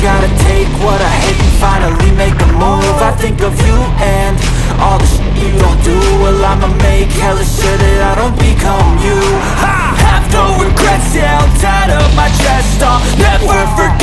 Gotta take what I hate and finally make a move. I think of you and all the shit you don't do. Well I'ma make hella sure that I don't become you. I have no regrets, yeah, I'm tired of my chest. I'll never forget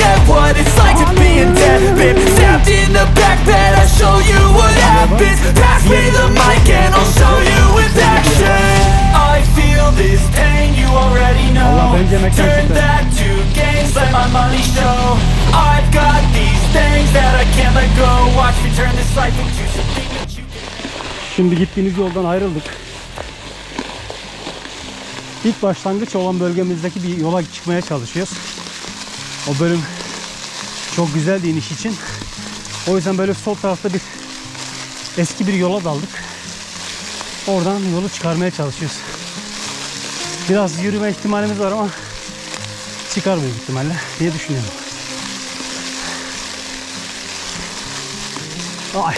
Şimdi gittiğimiz yoldan ayrıldık. İlk başlangıç olan bölgemizdeki bir yola çıkmaya çalışıyoruz. O bölüm çok güzeldi iniş için. O yüzden böyle sol tarafta bir eski bir yola daldık. Oradan yolu çıkarmaya çalışıyoruz. Biraz yürüme ihtimalimiz var ama çıkar büyük ihtimalle diye düşünüyorum. Ay.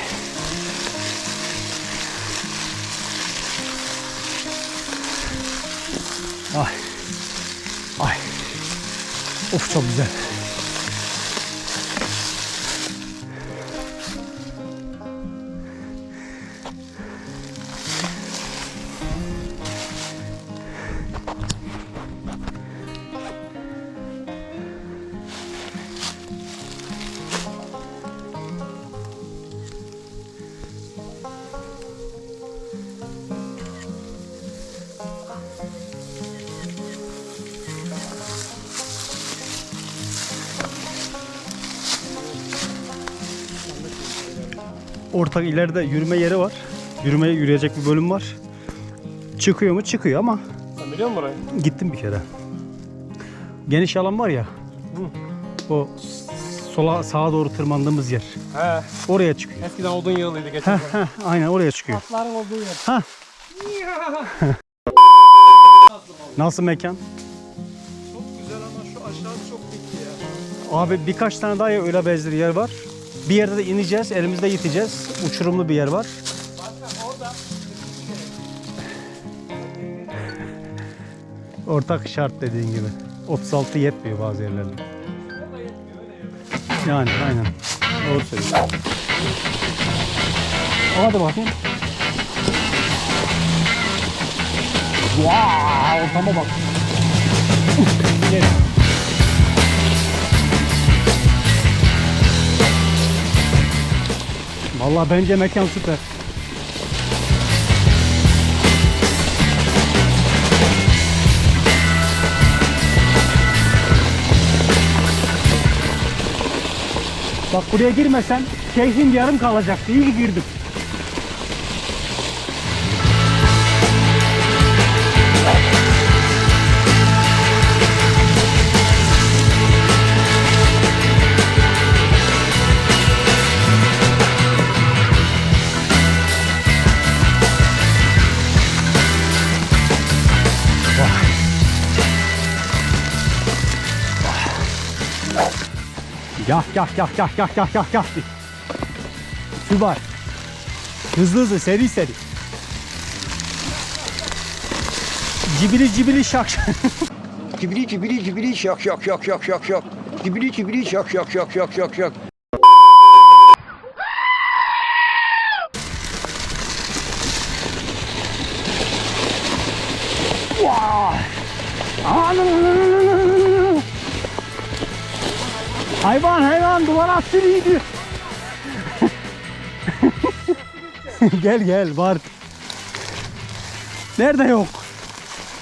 Ay. Ay. Of çok güzel. Ortak ileride yürüme yeri var. Yürümeye yürüyecek bir bölüm var. Çıkıyor mu? Çıkıyor ama Sen biliyor musun orayı? gittim bir kere. Geniş alan var ya. O sola sağa doğru tırmandığımız yer. He. Oraya çıkıyor. Eskiden odun yığılıydı geçen Heh, heh, aynen oraya çıkıyor. Atların olduğu yer. Ha. Nasıl mekan? Çok güzel ama şu aşağısı çok dik ya. Abi birkaç tane daha öyle benzeri yer var. Bir yerde de ineceğiz, elimizde yiteceğiz. Uçurumlu bir yer var. Ortak şart dediğin gibi. 36 yetmiyor bazı yerlerde. Yani aynen. Doğru söylüyorsun. Hadi bakayım. Wow, ortama bak. Gel. Vallahi bence mekan süper. Bak buraya girmesen keyfim yarım kalacaktı. İyi ki girdim. Yah yah yah yah yah yah yah yah. Süper. Hızlı hızlı seri seri. Cibili cibili şak şak. Cibili cibili cibili şak şak şak şak şak şak. Cibili cibili şak şak şak şak şak şak. Hayvan hayvan duvar attı iyiydi. gel gel var. Nerede yok?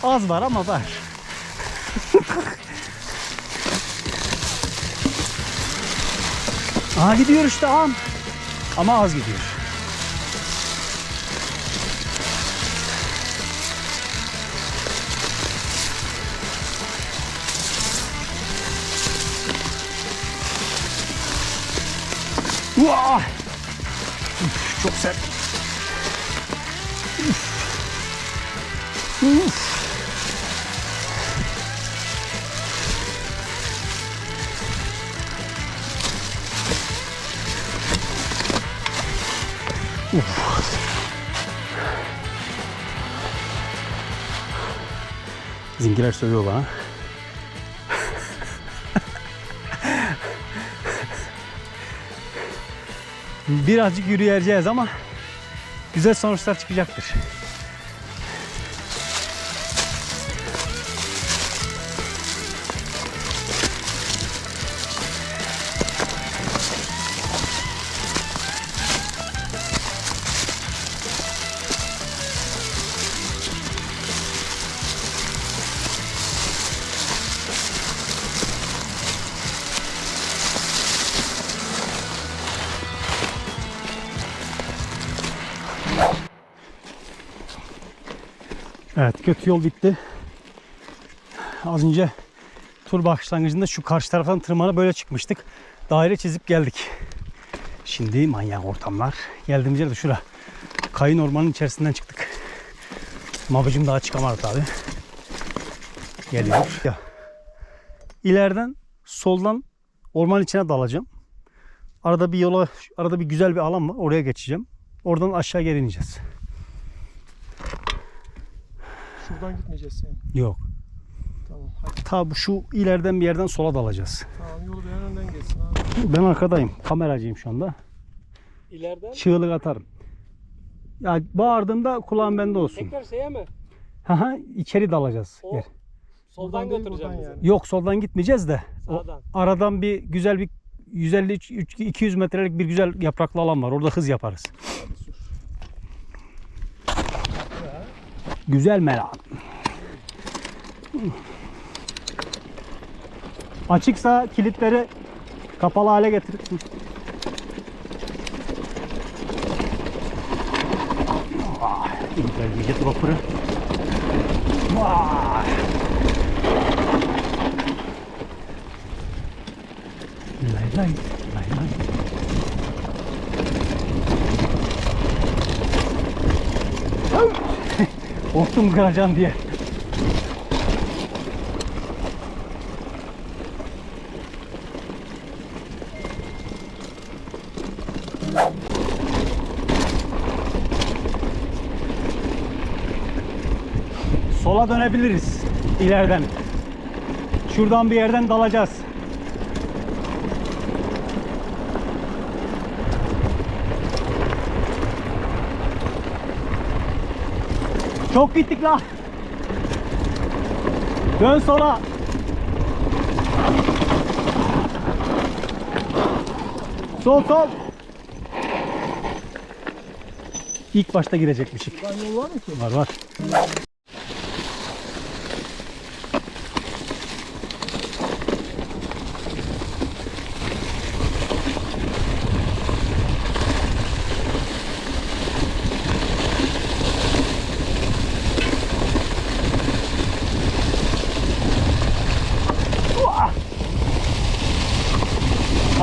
Az var ama var. Aha gidiyor işte an. Ama az gidiyor. Vah! Üf, çok sert. Üf. Üf. Uf. Zingiler söylüyor bana. Birazcık yürüyeceğiz ama güzel sonuçlar çıkacaktır. Evet kötü yol bitti. Az önce tur başlangıcında şu karşı taraftan tırmana böyle çıkmıştık. Daire çizip geldik. Şimdi manyak ortamlar. Geldiğimiz yerde şura. Kayın ormanın içerisinden çıktık. Mabıcım daha çıkamadı tabi. Geliyor. Ya. İleriden soldan orman içine dalacağım. Arada bir yola, arada bir güzel bir alan var. Oraya geçeceğim. Oradan aşağı geri ineceğiz. Şuradan gitmeyeceğiz yani. Yok. Tamam hadi. Ta bu şu ileriden bir yerden sola dalacağız. Tamam yolu an önden geçsin abi. Ben arkadayım. Kameracıyım şu anda. İleriden Çığlık atarım. Ya bağırdığımda kulağım bende olsun. tekrar şeye mi? Haha içeri dalacağız. O- Gel. Soldan götüreceğim yani. Yok soldan gitmeyeceğiz de. o Sağdan. aradan bir güzel bir 150 üç- 200 metrelik bir güzel yapraklı alan var. Orada hız yaparız. Güzel merak. Açıksa kilitleri kapalı hale getir. İntermediate vapuru. Lay lay. Korktum kıracağım diye. Sola dönebiliriz ileriden. Şuradan bir yerden dalacağız. Çok gittik la. Dön sola. Sol sol. İlk başta girecekmişik. Buradan yol var mı ki? Var var.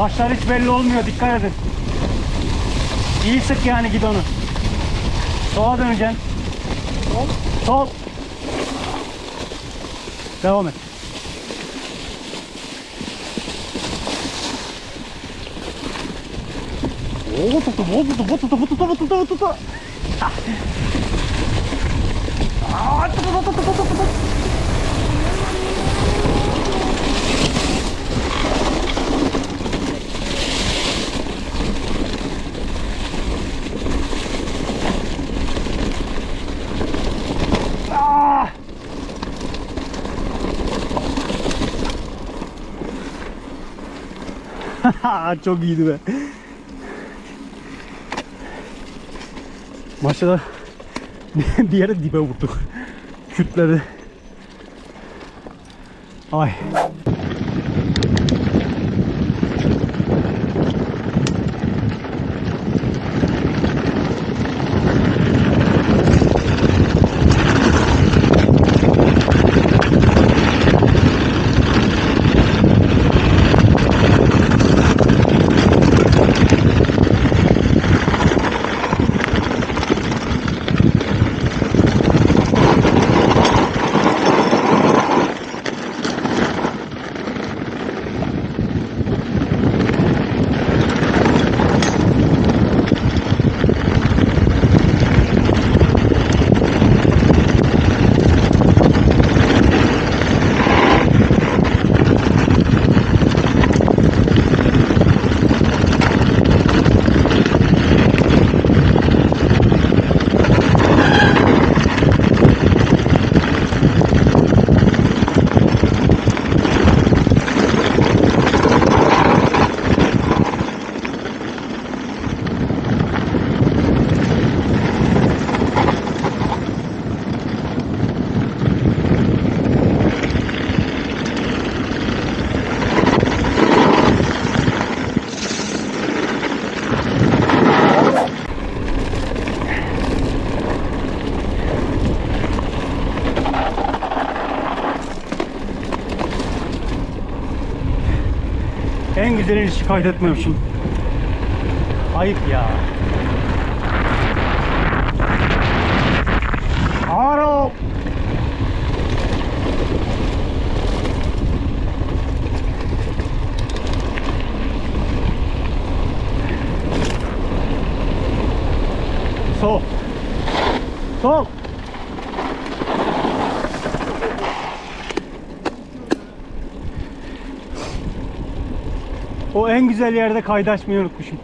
Taşlar hiç belli olmuyor dikkat edin. İyi sık yani gidonu. Sola döneceksin. Sol. Sol. Devam et. Oo, tutu, bu tutu, bu tutu, bu tutu, bu tutu, bu tutu. Aa, tutu, tutu, tutu, tutu, tutu. Çok iyiydi be. Maçta bir yere dibe vurduk. Kütledi. Ay. Güzel hiç kaydetmemişim. Ayıp ya. Alo. Sol. Sol. O en güzel yerde kaydaşmayı unutmuşum.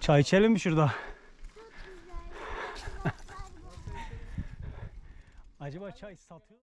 Çay içelim mi şurada? Acaba çay satıyor?